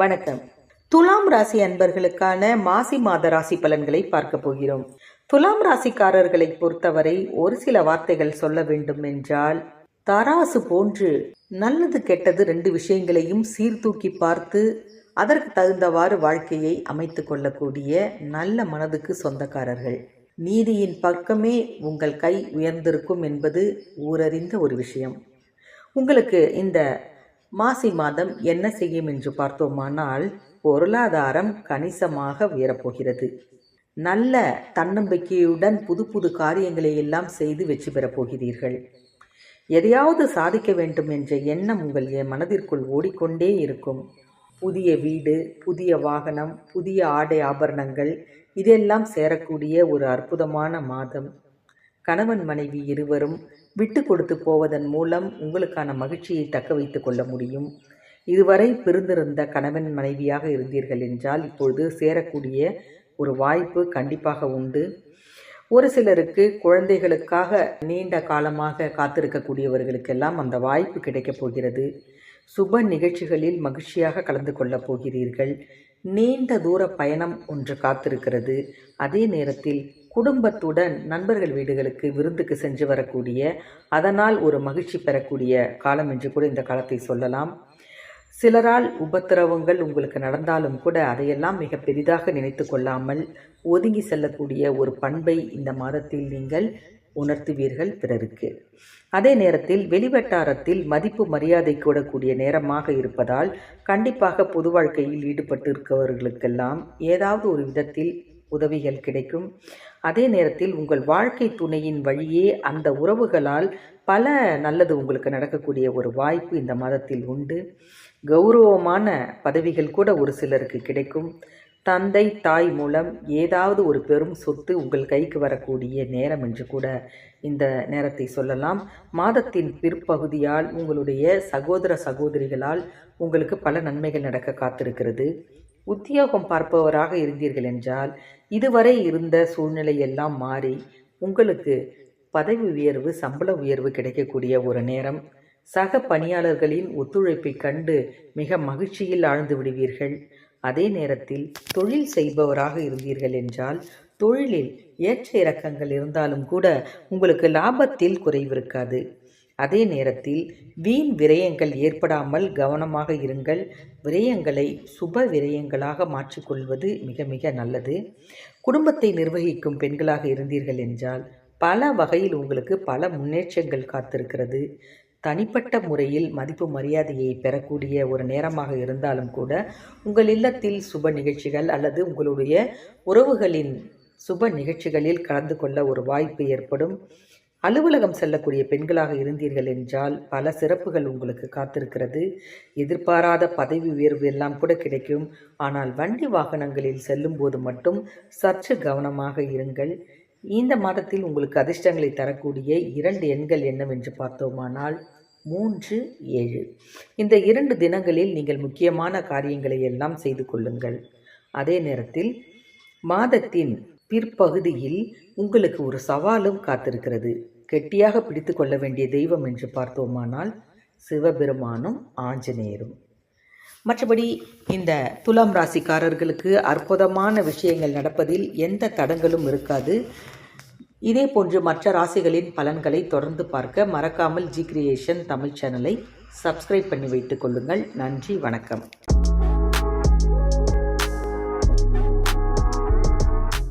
வணக்கம். துலாம் ராசி அன்பர்களுக்கான மாசி மாத ராசி பலன்களை பார்க்க போகிறோம். துலாம் ராசிக்காரர்களை பொறுத்தவரை ஒரு சில வார்த்தைகள் சொல்ல வேண்டும் என்றால் தராசு போன்று நல்லது கெட்டது ரெண்டு விஷயங்களையும் சீர்தூக்கி பார்த்து அதற்கு தகுந்தவாறு வாழ்க்கையை அமைத்து கொள்ளக்கூடிய நல்ல மனதுக்கு சொந்தக்காரர்கள். நீதியின் பக்கமே உங்கள் கை உயர்ந்திருக்கும் என்பது ஊரறிந்த ஒரு விஷயம். உங்களுக்கு இந்த மாசி மாதம் என்ன செய்யும் என்று பார்த்தோமானால் பொருளாதாரம் கணிசமாக உயரப்போகிறது. நல்ல தன்னம்பிக்கையுடன் புது புது காரியங்களை எல்லாம் செய்து வெற்றி பெறப் போகிறீர்கள். எதையாவது சாதிக்க வேண்டும் என்ற எண்ணம் உங்கள் என் மனதிற்குள் ஓடிக்கொண்டே இருக்கும். புதிய வீடு புதிய வாகனம் புதிய ஆடை ஆபரணங்கள் இதெல்லாம் சேரக்கூடிய ஒரு அற்புதமான மாதம். கணவன் மனைவி இருவரும் விட்டு கொடுத்து போவதன் மூலம் உங்களுக்கான மகிழ்ச்சியை தக்க வைத்து கொள்ள முடியும். இதுவரை பிரிந்திருந்த கணவன் மனைவியாக இருந்தீர்கள் என்றால் இப்பொழுது சேரக்கூடிய ஒரு வாய்ப்பு கண்டிப்பாக உண்டு. ஒரு சிலருக்கு குழந்தைகளுக்காக நீண்ட காலமாக காத்திருக்கக்கூடியவர்களுக்கெல்லாம் அந்த வாய்ப்பு கிடைக்கப் போகிறது. சுப நிகழ்ச்சிகளில் மகிழ்ச்சியாக கலந்து கொள்ளப் போகிறீர்கள். நீண்ட தூர பயணம் ஒன்று காத்திருக்கிறது. அதே நேரத்தில் குடும்பத்துடன் நண்பர்கள் வீடுகளுக்கு விருந்துக்கு சென்று வரக்கூடிய அதனால் ஒரு மகிழ்ச்சி பெறக்கூடிய காலம் என்று கூட இந்த காலத்தை சொல்லலாம். சிலரால் உபத்திரவங்கள் உங்களுக்கு நடந்தாலும் கூட அதையெல்லாம் மிக பெரிதாக நினைத்து கொள்ளாமல் ஒதுங்கி செல்லக்கூடிய ஒரு பண்பை இந்த மாதத்தில் நீங்கள் உணர்த்துவீர்கள் பிறருக்கு. அதே நேரத்தில் வெளிவட்டாரத்தில் மதிப்பு மரியாதை கூடக்கூடிய நேரமாக இருப்பதால் கண்டிப்பாக பொது வாழ்க்கையில் ஈடுபட்டு இருக்கவர்களுக்கெல்லாம் ஏதாவது ஒரு விதத்தில் உதவிகள் கிடைக்கும். அதே நேரத்தில் உங்கள் வாழ்க்கை துணையின் வழியே அந்த உறவுகளால் பல நல்லது உங்களுக்கு நடக்கக்கூடிய ஒரு வாய்ப்பு இந்த மாதத்தில் உண்டு. கௌரவமான பதவிகள் கூட ஒரு சிலருக்கு கிடைக்கும். தந்தை தாய் மூலம் ஏதாவது ஒரு பெரும் சொத்து உங்கள் கைக்கு வரக்கூடிய நேரம் என்று கூட இந்த நேரத்தை சொல்லலாம். மாதத்தின் பிற்பகுதியால் உங்களுடைய சகோதர சகோதரிகளால் உங்களுக்கு பல நன்மைகள் நடக்க காத்திருக்கிறது. உத்தியோகம் பார்ப்பவராக இருந்தீர்கள் என்றால் இதுவரை இருந்த சூழ்நிலை எல்லாம் மாறி உங்களுக்கு பதவி உயர்வு சம்பள உயர்வு கிடைக்கக்கூடிய ஒரு நேரம். சக பணியாளர்களின் ஒத்துழைப்பை கண்டு மிக மகிழ்ச்சியில் ஆழ்ந்து விடுவீர்கள். அதே நேரத்தில் தொழில் செய்பவராக இருந்தீர்கள் என்றால் தொழிலில் ஏற்ற இறக்கங்கள் இருந்தாலும் கூட உங்களுக்கு லாபத்தில் குறைவிருக்காது அதே நேரத்தில் வீண் விரயங்கள் ஏற்படாமல் கவனமாக இருங்கள். விரயங்களை சுப விரயங்களாக மாற்றிக்கொள்வது மிக மிக நல்லது. குடும்பத்தை நிர்வகிக்கும் பெண்களாக இருந்தீர்கள் என்றால் பல வகையில் உங்களுக்கு பல முன்னேற்றங்கள் காத்திருக்கிறது. தனிப்பட்ட முறையில் மதிப்பு மரியாதையை பெறக்கூடிய ஒரு நேரமாக இருந்தாலும் கூட உங்கள் இல்லத்தில் சுப நிகழ்ச்சிகள் அல்லது உங்களுடைய உறவுகளின் சுப நிகழ்ச்சிகளில் கலந்து கொள்ள ஒரு வாய்ப்பு ஏற்படும். அலுவலகம் செல்லக்கூடிய பெண்களாக இருந்தீர்கள் என்றால் பல சிறப்புகள் உங்களுக்கு காத்திருக்கிறது. எதிர்பாராத பதவி உயர்வு எல்லாம் கூட கிடைக்கும். ஆனால் வண்டி வாகனங்களில் செல்லும்போது மட்டும் சற்று கவனமாக இருங்கள். இந்த மாதத்தில் உங்களுக்கு அதிர்ஷ்டங்களை தரக்கூடிய இரண்டு எண்கள் என்னவென்று பார்த்தோமானால் மூன்று ஏழு. இந்த இரண்டு தினங்களில் நீங்கள் முக்கியமான காரியங்களை எல்லாம் செய்து கொள்ளுங்கள். அதே நேரத்தில் மாதத்தின் பிற்பகுதியில் உங்களுக்கு ஒரு சவாலும் காத்திருக்கிறது. கெட்டியாக பிடித்து கொள்ள வேண்டிய தெய்வம் என்று பார்த்தோமானால் சிவபெருமானும் ஆஞ்சநேயரும். மற்றபடி இந்த துலாம் ராசிக்காரர்களுக்கு அற்புதமான விஷயங்கள் நடப்பதில் எந்த தடங்களும் இருக்காது. இதே போன்று மற்ற ராசிகளின் பலன்களை தொடர்ந்து பார்க்க மறக்காமல் ஜி கிரியேஷன் தமிழ் சேனலை சப்ஸ்கிரைப் பண்ணி வைத்துக் கொள்ளுங்கள். நன்றி வணக்கம்.